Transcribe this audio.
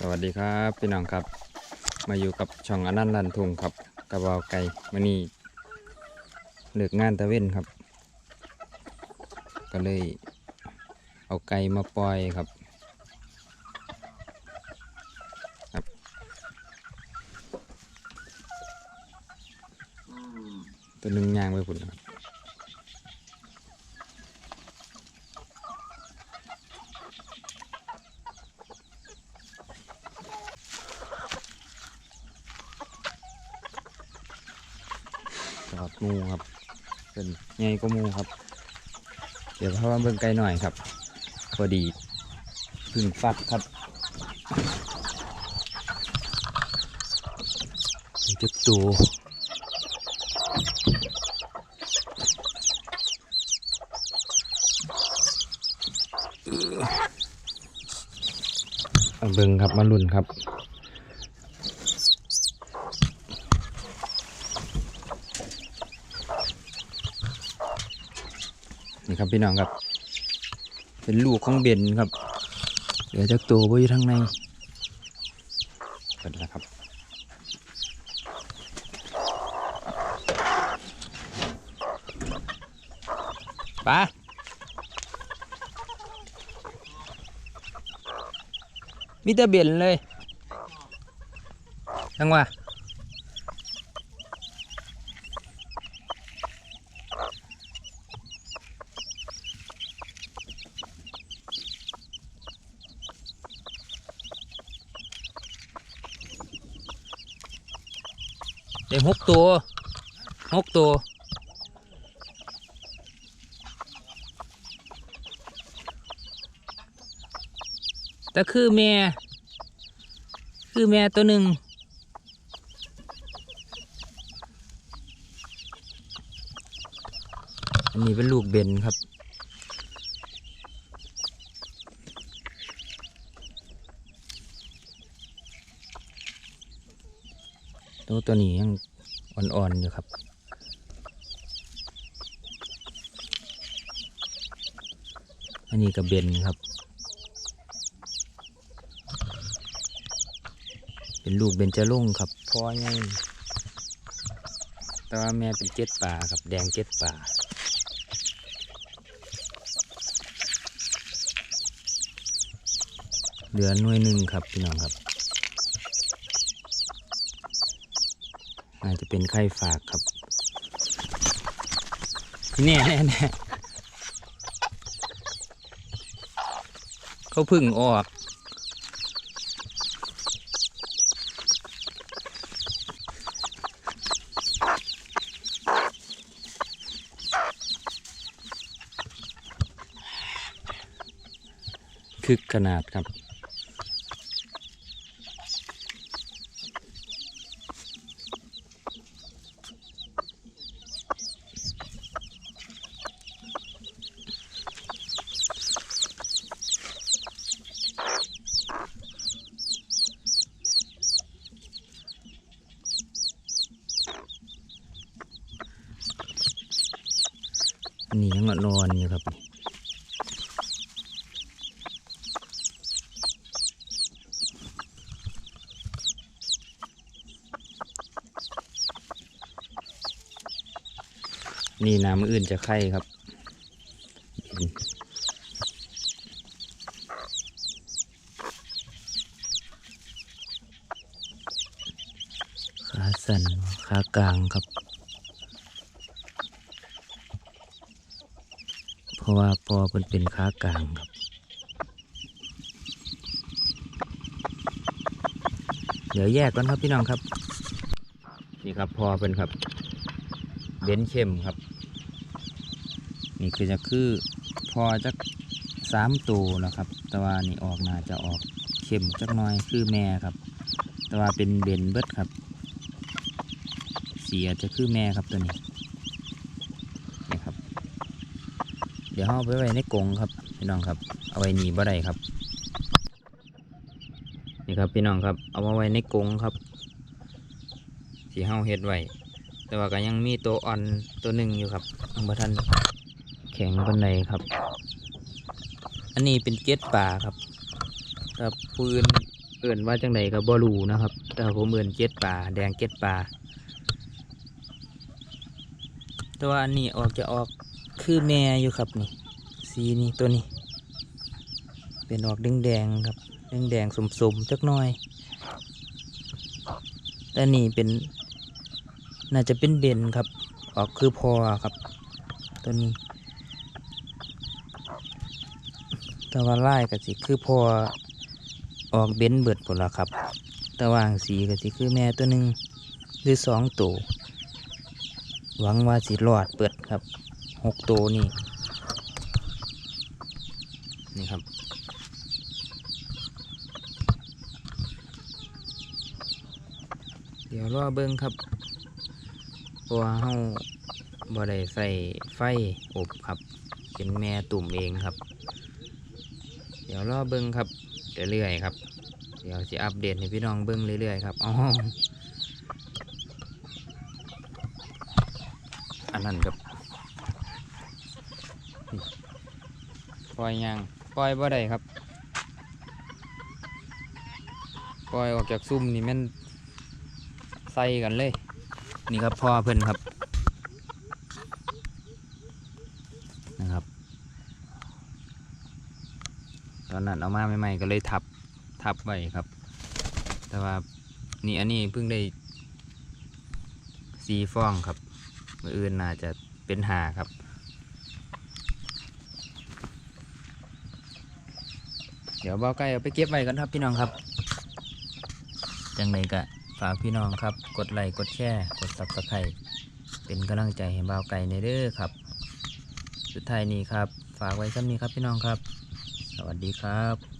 สวัสดีครับพี่น้องครับ มาอยู่กับช่องอนันต์ลันทุงครับกระบอกไก่มานี่เลิกงานตะเว้นครับ ก็เลยเอาไก่มาปล่อยครับครับตัวหนึ่งย่างไปพุ่นครับ จอดหมูครับเป็นไงก็มูครับ เดี๋ยวพามาเบิ่งไก่หน่อยครับพอดีพึ่งฟักครับจุดตัวเอาเบิ่งครับมาลุ่นครับ นี่ครับพี่น้องครับ เป็นลูกของเบนครับ เหลือจากตัวไว้อยู่ข้างในเปิดแล้วครับปะมีแต่เบนเลย ทั้งว่า ได้หกตัวหกตัวแต่คือแม่ คือแม่ตัวหนึ่งอันนี้เป็นลูกเบนครับ ตัวตัวนี้ยังอ่อนๆอยู่ครับอันนี้ก็เบนครับ เป็นลูกเบนจรงครับพ่อใหญ่แต่ว่าแม่เป็นเจ็ดป่าครับแดงเจ็ดป่าเหลือหน่วยหนึ่งครับพี่น้องครับ อาจจะเป็นไข้ฝากครับแน่แน่แน่เขาพึ่งออก คึกขนาดครับ อนอยู่ครับนี่น้ำอื่นจะไข่ครับ ขาสั่นขากลางครับ เพ ราะว่าปอเป็นเป็นขากลางครับ เดี๋ยวแยกก่อนครับพี่น้องครับ นี่ครับพอเป็นครับ เบนเข้มครับ นี่คือจะคือพอจะสามตัวแล้วครับ แต่ว่านี่ออกมาจะออกเข้มจักน้อยคือแม่ครับ แต่ว่าเป็นเบนเบิดครับ เสีอาจะคือแม่ครับตัวนี้ครับ เดี๋ยวเอาไปไว้ในกรงครับพี่น้องครับเอาไว้หนีบ่ได้ครับ นี่ครับพี่น้องครับเอามาไว้ในกรงครับสีเฮาเฮ็ดไว้แต่ว่าก็ยังมีตัวอ่อนตัวหนึ่งอยู่ครับอังบทันแข็งบันไดครับ อันนี้เป็นเกล็ดป่าครับครับปืนเอเอิ่นว่าจังไดก็บ่รู้นะครับ แต่ผมเอิ่นเจ็ดป่า แดงเจ็ดป่าแต่ว่าอันนี้ออกจะออก คือแม่อยู่ครับนี่ สีนี่ตัวนี้ เป็นออกแดงแดงๆครับแดงแดงๆสมๆจักหน่อย แต่นี่เป็น น่าจะเป็นเบนครับ ออกคือพอครับ ตัวนี้ แต่ว่าไล่กับสิคือพอออกเบนเบิดผลละครับแต่ว่างสีกับสิคือแม่ตัวหนึ่งหรือสองตัวหวังว่าสิรอดเปิดครับ หกตัวนี่ นี่ครับ เดี๋ยวรอเบิ้งครับเพราะว่าเฮาบ่ได้ใส่ไฟอบครับ เป็นแม่ตุ่มเองครับ เดี๋ยวรอเบิ้งครับเรื่อยๆครับ เดี๋ยวจะอัปเดตให้พี่น้องเบิ้งเรื่อยๆครับอ๋ออันนั้นครับ ปล่อยยังปล่อยบ่ได้ครับ ปล่อยออกจากซุ่มนี่มันใส่กันเลย นี่ครับพ่อเพิ่นครับนะครับ ตอนนั้นเอามาใหม่ๆก็เลยทับทับไว้ครับ แต่ว่านี่อันนี้เพิ่งได้สีฟองครับมืออื่นน่าจะเป็นหาครับ ดี๋ยวเบาไก่เอาไปเก็บไว้กันครับพี่น้องครับจังไรก็ฝากพี่น้องครับ กดไลค์กดแชร์กดซับสไครต์เป็นกำลังใจให้เบาไก่ในเด้อครับ สุดท้ายนี้ครับ ฝากไว้ซ้ำนี้ครับพี่น้องครับ สวัสดีครับ